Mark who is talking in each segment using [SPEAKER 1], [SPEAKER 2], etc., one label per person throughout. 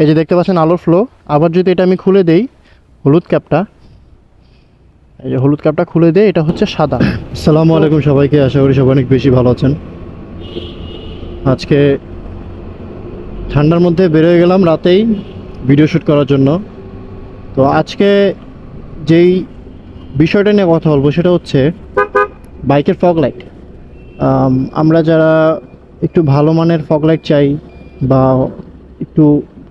[SPEAKER 1] এই যে দেখতে পাচ্ছেন আলোর ফ্লো আবার যদি এটা আমি খুলে দেই, হলুদ ক্যাপটা এই যে হলুদ ক্যাপটা খুলে দেই, এটা হচ্ছে সাদা। আসসালামু আলাইকুম সবাইকে, আশা করি সবাই অনেক বেশি ভালো আছেন। আজকে ঠান্ডার মধ্যে বেরোয় গেলাম রাতেই ভিডিও শ্যুট করার জন্য। তো আজকে যেই বিষয়টা নিয়ে কথা বলব সেটা হচ্ছে বাইকের ফগ লাইট আমরা যারা একটু ভালো মানের ফগ লাইট চাই বা একটু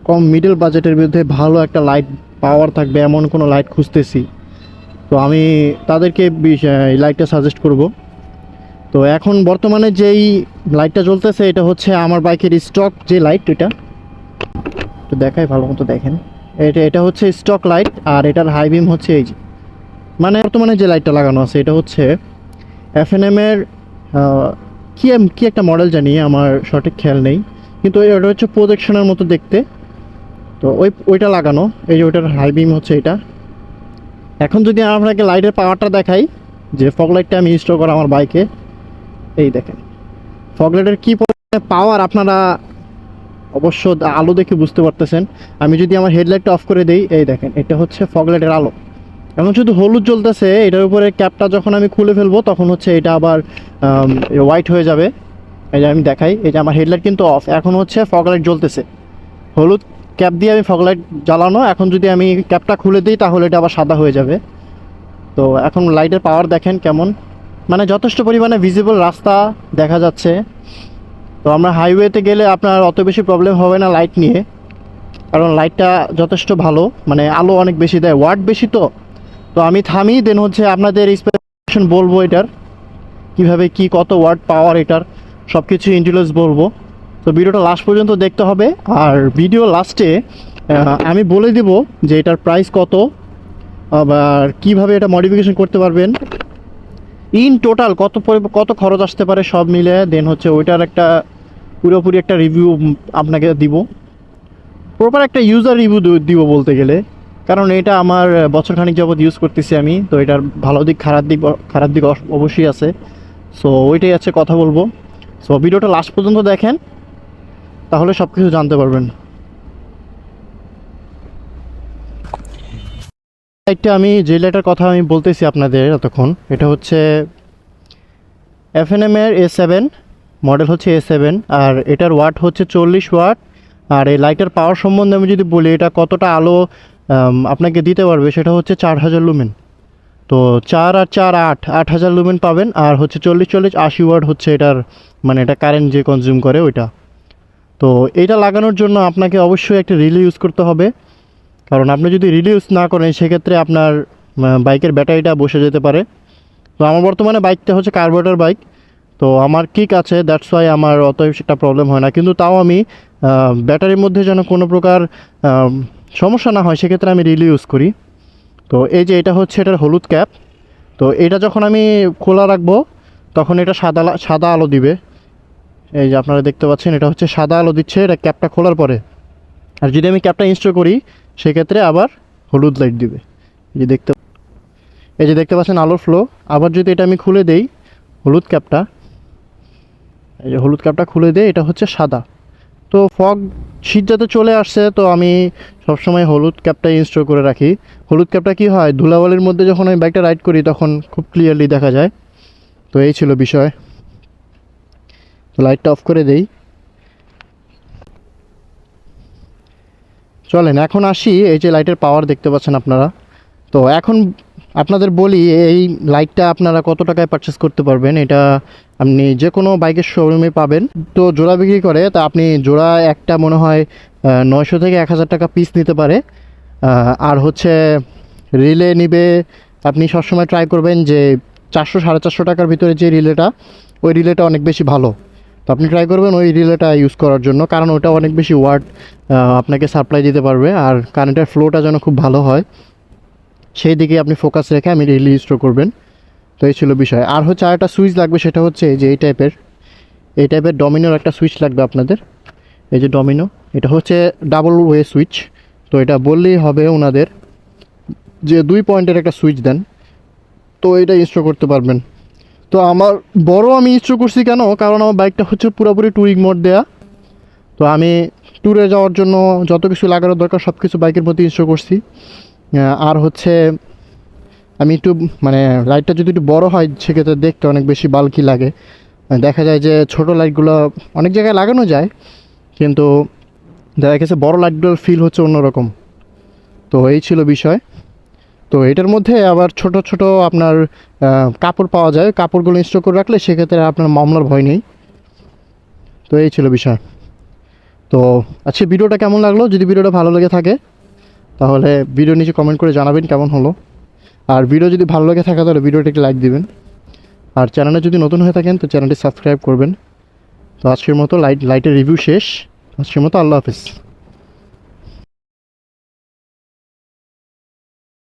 [SPEAKER 1] কম মিডল বাজেটের বিরুদ্ধে ভালো একটা লাইট পাওয়ার থাকবে, এমন কোনো লাইট খুঁজতেছি। তো আমি তাদেরকে লাইটটা সাজেস্ট করব। তো এখন বর্তমানে যেই লাইটটা জ্বলতেছে, এটা হচ্ছে আমার বাইকের স্টক যে লাইট এটা। তো দেখাই, ভালো মতো দেখেন। এটা এটা হচ্ছে স্টক লাইট আর এটার হাই বিম হচ্ছে এই যে। মানে বর্তমানে যে লাইটটা লাগানো আছে, এটা হচ্ছে এফ এন এমের কী কি একটা মডেল জানি, আমার সঠিক খেয়াল নেই। কিন্তু ওটা হচ্ছে প্রোজেকশনের মতো দেখতে। তো ওই ওইটা লাগানো, এই যে ওইটার হাই বিম হচ্ছে এটা। এখন যদি আপনাকে লাইটের পাওয়ারটা দেখাই, যে ফগ লাইটটা আমি ইনস্টল করা আমার বাইকে এই দেখেন। ফগ লাইটের কী পাওয়ার আপনারা অবশ্য আলো দেখে বুঝতে পারতেছেন। আমি যদি আমার হেডলাইটটা অফ করে দিই, এই দেখেন, এটা হচ্ছে ফগ লাইটের আলো। এখন শুধু হলুদ জ্বলতেছে, এটার উপরে ক্যাপটা যখন আমি খুলে ফেলব, তখন হচ্ছে এটা আবার হোয়াইট হয়ে যাবে। এই যে আমি দেখাই, এই যে আমার হেডলাইট কিন্তু অফ এখন হচ্ছে ফগ লাইট জ্বলতেছে। হলুদ ক্যাপ দিয়ে আমি ফগ লাইট জ্বালানো। এখন যদি আমি ক্যাপটা খুলে দিই, তাহলে এটা আবার সাদা হয়ে যাবে। তো এখন লাইটের পাওয়ার দেখেন কেমন। মানে যথেষ্ট পরিমাণে ভিজিবল রাস্তা দেখা যাচ্ছে। তো আমরা হাইওয়েতে গেলে আপনার অত বেশি প্রবলেম হবে না লাইট নিয়ে। কারণ লাইটটা যথেষ্ট ভালো। মানে আলো অনেক বেশি দেয়। ওয়াট বেশি তো। তো আমি থামি দেন হচ্ছে আপনাদের স্পেসিফিকেশন বলব এটার। কীভাবে কি কত ওয়াট পাওয়ার এটার। সব কিছু ইন্টেলিজেন্স বলব। তো ভিডিওটা লাস্ট পর্যন্ত দেখতে হবে। আর ভিডিও লাস্টে আমি বলে দেব যে এটার প্রাইস কত, আবার কীভাবে এটা মডিফিকেশন করতে পারবেন। ইন টোটাল কত কত খরচ আসতে পারে সব মিলে দেন হচ্ছে ওইটার একটা পুরোপুরি একটা রিভিউ আপনাকে দিব। প্রপার একটা ইউজার রিভিউ দিব বলতে গেলে। কারণ এটা আমার বছরখানিক যাবত ইউজ করতেছি আমি, তো এটার ভালো দিক, খারাপ দিক খারাপ দিক অবশ্যই আছে। সো ওইটাই আছে কথা বলব। সো ভিডিওটা লাস্ট পর্যন্ত দেখেন। তাহলে সব কিছু জানতে পারবেন। লাইটটা আমি যে লাইটার কথা আমি বলতেছি আপনাদের এতক্ষণ, এটা হচ্ছে এফ এন এম এর এ সেভেন মডেল হচ্ছে এ সেভেন আর এটার ওয়াট হচ্ছে চল্লিশ ওয়াট আর এই লাইটার পাওয়ার সম্বন্ধে আমি যদি বলি, এটা কতটা আলো আপনাকে দিতে পারবে সেটা হচ্ছে চার হাজার লুমেন তো চার আর চার আট আট হাজার লুমেন পাবেন, আর হচ্ছে চল্লিশ চল্লিশ আশি ওয়াট হচ্ছে এটার মানে এটা কারেন্ট যে কনজিউম করে ওইটা। তো এটা লাগানোর জন্য আপনাকে অবশ্যই একটা রিলে ইউজ করতে হবে। কারণ আপনি যদি রিলে ইউজ না করেন, সেক্ষেত্রে আপনার বাইকের ব্যাটারিটা বসে যেতে পারে। তো আমার বর্তমানে বাইকটা হচ্ছে কার্বোরেটর বাইক তো আমার কিক আছে দ্যাটস ওয়াই আমার অত একটা প্রবলেম হয় না। কিন্তু তাও আমি ব্যাটারির মধ্যে যেন কোনো প্রকার সমস্যা না হয়, সেক্ষেত্রে আমি রিলি ইউজ করি। তো এই যে এটা হচ্ছে, এটার হলুদ ক্যাপ তো এটা যখন আমি খোলা রাখব, তখন এটা সাদা সাদা আলো দিবে। এই যে আপনারা দেখতে পাচ্ছেন, এটা হচ্ছে সাদা আলো দিচ্ছে, এটা ক্যাপটা খোলার পরে। আর যদি আমি ক্যাপটা ইনস্টল করি, সেক্ষেত্রে আবার হলুদ লাইট দিবে। এই যে দেখতে এই যে দেখতে পাচ্ছেন আলোর ফ্লো আবার যদি এটা আমি খুলে দেই, হলুদ ক্যাপটা, এই যে হলুদ ক্যাপটা খুলে দেই, এটা হচ্ছে সাদা। তো ফগ শীত যাতে চলে আসছে, তো আমি সবসময় হলুদ ক্যাপটা ইনস্টল করে রাখি। হলুদ ক্যাপটা কি হয়, ধুলাবালির মধ্যে যখন আমি বাইকটা রাইড করি, তখন খুব ক্লিয়ারলি দেখা যায়। তো এই ছিল বিষয়। লাইটটা অফ করে দেই। চলেন, এখন আসি, এই যে লাইটের পাওয়ার দেখতে পাচ্ছেন আপনারা। তো এখন আপনাদের বলি, এই লাইটটা আপনারা কত টাকায় পারচেস করতে পারবেন? এটা আপনি যে কোনো বাইকের শোরুমে পাবেন। তো জোড়া বিক্রি করে, তা আপনি জোড়া একটা মনে হয় নয়শো থেকে এক হাজার টাকা পিস নিতে পারে। আর হচ্ছে রিলে নিবে, আপনি সবসময় ট্রাই করবেন যে চারশো সাড়ে চারশো টাকার ভিতরে যে রিলেটা ওই রিলেটা অনেক বেশি ভালো। তো আপনি ট্রাই করবেন ওই রিলেটা ইউজ করার জন্য, কারণ ওটা অনেক বেশি ওয়ার্ড আপনাকে সাপ্লাই দিতে পারবে। আর কারেন্টের ফ্লোটা যেন খুব ভালো হয়, সেই দিকে আপনি ফোকাস রেখে আমি রিলি স্টোর করবেন। তো এই ছিল বিষয়। আর হচ্ছে আর একটা সুইচ লাগবে, সেটা হচ্ছে এই যে এই টাইপের এই টাইপের ডমিনোর একটা সুইচ লাগবে আপনাদের। এই যে ডমিনো এটা হচ্ছে ডাবল ওয়ে সুইচ তো এটা বললেই হবে ওনাদের যে দুই পয়েন্টের একটা সুইচ দেন, তো এটা ইনস্টল করতে পারবেন। তো আমার বড় আমি ইচ্ছু করছি কেন? কারণ আমার বাইকটা হচ্ছে পুরোপুরি টুরিং মোড দেয়া। তো আমি ট্যুরে যাওয়ার জন্য যত কিছু লাগানোর দরকার সব কিছু বাইকের মধ্যে ইনস্টল করছি। আর হচ্ছে আমি একটু মানে লাইটটা যদি একটু বড় হয়, সেক্ষেত্রে দেখতে অনেক বেশি বালকি লাগে। দেখা যায় যে ছোট লাইটগুলো অনেক জায়গায় লাগানো যায়, কিন্তু দেখা গেছে বড় লাইটগুলোর ফিল হচ্ছে অন্যরকম। তো এই ছিল বিষয়। তো এটার মধ্যে আবার ছোট ছোট আপনার কাপড় পাওয়া যায়। কাপড়গুলো ইনস্টল করে রাখলে সেক্ষেত্রে আপনার মামলার ভয় নেই। তো এই ছিল বিষয়। তো আচ্ছা ভিডিওটা কেমন লাগল? যদি ভিডিওটা ভালো লেগে থাকে, তাহলে ভিডিও নিচে কমেন্ট করে জানাবেন কেমন হলো। আর ভিডিও যদি ভালো লেগে থাকে, তাহলে ভিডিওটা একটি লাইক দিবেন। আর চ্যানেলে যদি নতুন হয়ে থাকেন, তো চ্যানেলটি সাবস্ক্রাইব করবেন। তো আজকের মতো লাইট লাইটের রিভিউ শেষ। আজকের মতো আল্লাহ হাফিজ।